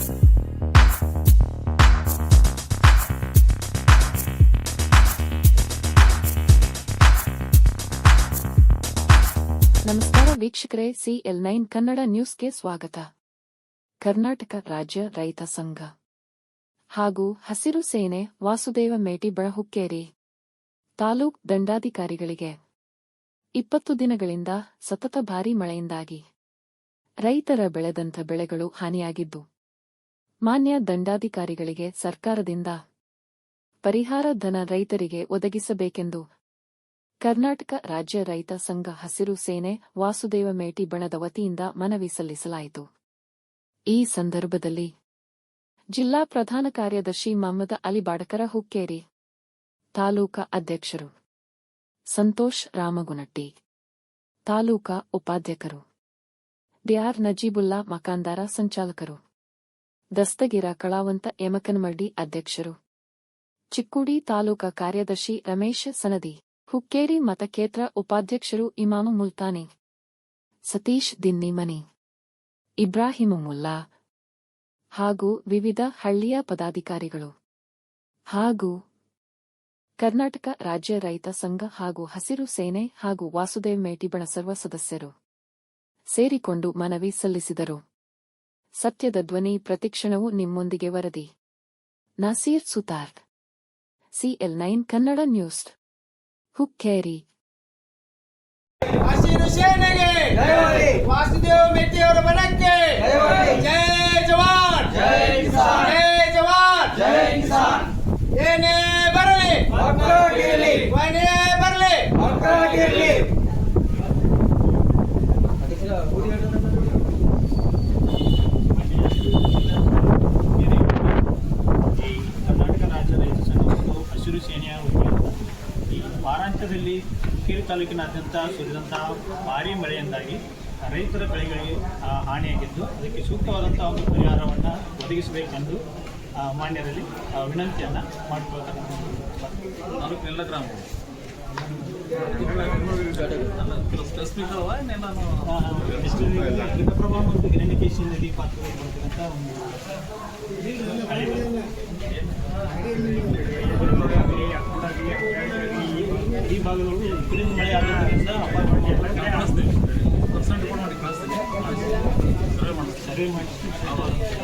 ನಮಸ್ಕಾರ ವೀಕ್ಷಕರೇ CL nine Kannada ನ್ಯೂಸ್ಗೆ ಸ್ವಾಗತ. ಕರ್ನಾಟಕ ರಾಜ್ಯ ರೈತ ಸಂಘ. ಹಾಗೂ ಹಸಿರು ಸೇನೆ, ವಾಸುದೇವ ಮೇಟಿ ಬಳಹುಕ್ಕೇರಿ ತಾಲೂಕ್ ದಂಡಾಧಿಕಾರಿಗಳಿಗೆ ಇಪ್ಪತ್ತು ದಿನಗಳಿಂದ ಸತತ ಭಾರೀ ಮಳೆಯಿಂದಾಗಿ ರೈತರ ಬೆಳೆದಂಥ ಬೆಳೆಗಳು ಹಾನಿಯಾಗಿದ್ದು ಮಾನ್ಯ ದಂಡಾಧಿಕಾರಿಗಳಿಗೆ ಸರ್ಕಾರದಿಂದ ಪರಿಹಾರ ಧನ ರೈತರಿಗೆ ಒದಗಿಸಬೇಕೆಂದು ಕರ್ನಾಟಕ ರಾಜ್ಯ ರೈತ ಸಂಘ ಹಸಿರು ಸೇನೆ ವಾಸುದೇವ ಮೇಟಿ ಬಣದ ವತಿಯಿಂದ ಮನವಿ ಸಲ್ಲಿಸಲಾಯಿತು. ಈ ಸಂದರ್ಭದಲ್ಲಿ ಜಿಲ್ಲಾ ಪ್ರಧಾನ ಕಾರ್ಯದರ್ಶಿ ಮಹಮ್ಮದ ಅಲಿ ಬಾಡಕರ ಹುಕ್ಕೇರಿ ತಾಲೂಕಾ ಅಧ್ಯಕ್ಷರು ಸಂತೋಷ್ ರಾಮಗುನಟ್ಟಿ, ತಾಲೂಕಾ ಉಪಾಧ್ಯಕ್ಷರು ಡಿಆರ್ ನಜೀಬುಲ್ಲಾ ಮಕಾಂದಾರ, ಸಂಚಾಲಕರು ದಸ್ತಗಿರ ಕಳಾವಂತ ಯಮಕನಮಡ್ಡಿ ಅಧ್ಯಕ್ಷರು. ಚಿಕ್ಕುಡಿ ತಾಲೂಕಾ ಕಾರ್ಯದರ್ಶಿ ರಮೇಶ್ ಸನದಿ, ಹುಕ್ಕೇರಿ ಮತಕ್ಷೇತ್ರ ಉಪಾಧ್ಯಕ್ಷರು ಇಮಾಮು ಮುಲ್ತಾನಿ, ಸತೀಶ್ ದಿನ್ನಿಮನಿ, ಇಬ್ರಾಹಿಮ ಮುಲ್ಲಾ ಹಾಗೂ ವಿವಿಧ ಹಳ್ಳಿಯ ಪದಾಧಿಕಾರಿಗಳು ಹಾಗೂ ಕರ್ನಾಟಕ ರಾಜ್ಯ ರೈತ ಸಂಘ ಹಾಗೂ ಹಸಿರು ಸೇನೆ ಹಾಗೂ ವಾಸುದೇವ್ ಮೇಟಿ ಬಣಸರ್ವ ಸದಸ್ಯರು ಸೇರಿಕೊಂಡು ಮನವಿ ಸಲ್ಲಿಸಿದರು. ಸತ್ಯದ ಧ್ವನಿ ಪ್ರತಿಕ್ಷಣವು ನಿಮ್ಮೊಂದಿಗೆ ವರದಿ. Naseer Sutar. CL nine Kannada news. Hukkeri ಹಸಿರು ಸೇನೆಗೆ ವಾಸುದೇವ ಮೆಟ್ಟಿಯವರ ಬಣಕ್ಕೆ ಜೈ ಜವಾನ್ ಜೈ ಜವಾನ್ ಏನೇ ಬರಲಿ ಏನೇ ಬರಲಿ ಈ ಕರ್ನಾಟಕ ರಾಜ್ಯ ರೈತ ಸಂಘ ಮತ್ತು ಈ ವಾರಾಂತ್ಯದಲ್ಲಿ ಕೀರ್ ತಾಲೂಕಿನಾದ್ಯಂತ ಸುರಿದಂತಹ ಭಾರಿ ಮಳೆಯಿಂದಾಗಿ ರೈತರ ಬೆಳೆಗಳಿಗೆ ಹಾನಿಯಾಗಿದ್ದು ಅದಕ್ಕೆ ಸೂಕ್ತವಾದಂಥ ಒಂದು ಪರಿಹಾರವನ್ನು ಒದಗಿಸಬೇಕೆಂದು ಆ, ಮಾನ್ಯರಲ್ಲಿ ವಿನಂತಿಯನ್ನು ಮಾಡಿಕೊಳ್ತಕ್ಕಂಥದ್ದು. ತಾಲೂಕಿನೆಲ್ಲ ಗ್ರಾಮ ಘಟಪ್ರಭಾ ಮತ್ತು ಗಿರಣಿಕೇಶಿನಲ್ಲಿ ಪಾತ್ರವಹಿಸಿರ್ತಕ್ಕಂಥ ಒಂದು ಭಾಗದೊಳಗೆ ಕುಡಿದ ಮಳೆ ಆಗೋದ್ರಿಂದ ಕಳಿಸ್ತೀನಿ ಪರ್ಸೆಂಟ್ ಕೂಡ ಮಾಡಿ ಕಳಿಸ್ತೀನಿ ಸರ್ವೆ ಮಾಡಿಸ್ತೀನಿ ಸರ್ವೆ ಮಾಡಿ